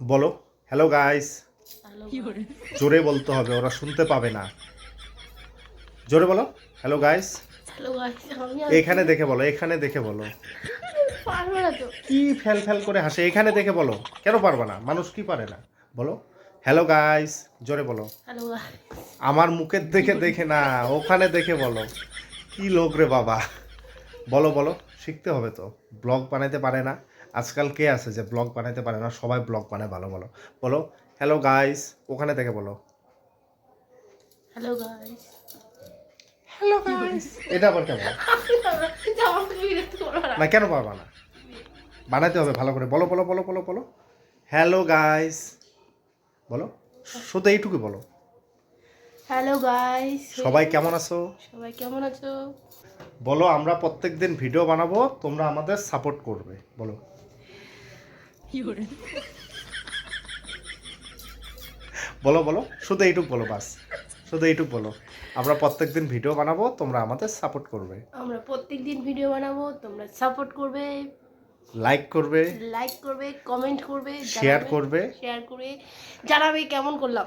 বলো hello guys জোরে বলতে হবে ওরা শুনতে পাবে না। জোরে বলো হ্যালো গাইস এখানে দেখে বলো এখানে দেখে বলো। কি ফেল ফেল করে হাসে এখানে দেখে বলো। কেন পারবে না? মানুষ কি পারে না? বলো হ্যালো গাইস জোরে বলো। আমার মুখের দেখে দেখে না ওখানে দেখে বলো। কি লোক রে বাবা। বলো বলো শিখতে হবে তো। ব্লগ বানাইতে পারে না। আজকাল কে আছে যে ব্লগ বানাইতে পারে না? সবাই ব্লগ বানায় ভালো বলো বলো হ্যালো গাইস ওখানে দেখে বলো। হ্যালো গাইস হ্যালো গাইস এটা আবার কেমন? না না কেন পারবা না? বানাইতে হবে ভালো করে। বলো বলো বলো বলো বলো। হ্যালো গাইস বলো শুধু এইটুকু বলো। হ্যালো গাইস সবাই কেমন আছো? সবাই কেমন আছো? বলো আমরা প্রত্যেক দিন ভিডিও বানাবো তোমরা আমাদের সাপোর্ট করবে। বলো। বলো বলো। শুধু এইটুক বলো বাস। শুধু এইটুক বলো। আমরা প্রত্যেক দিন ভিডিও বানাবো তোমরা আমাদের সাপোর্ট করবে। আমরা প্রত্যেক দিন ভিডিও বানাবো তোমরা সাপোর্ট করবে। লাইক করবে। লাইক করবে কমেন্ট করবে শেয়ার করবে। শেয়ার করে জানাবে কেমন করলাম।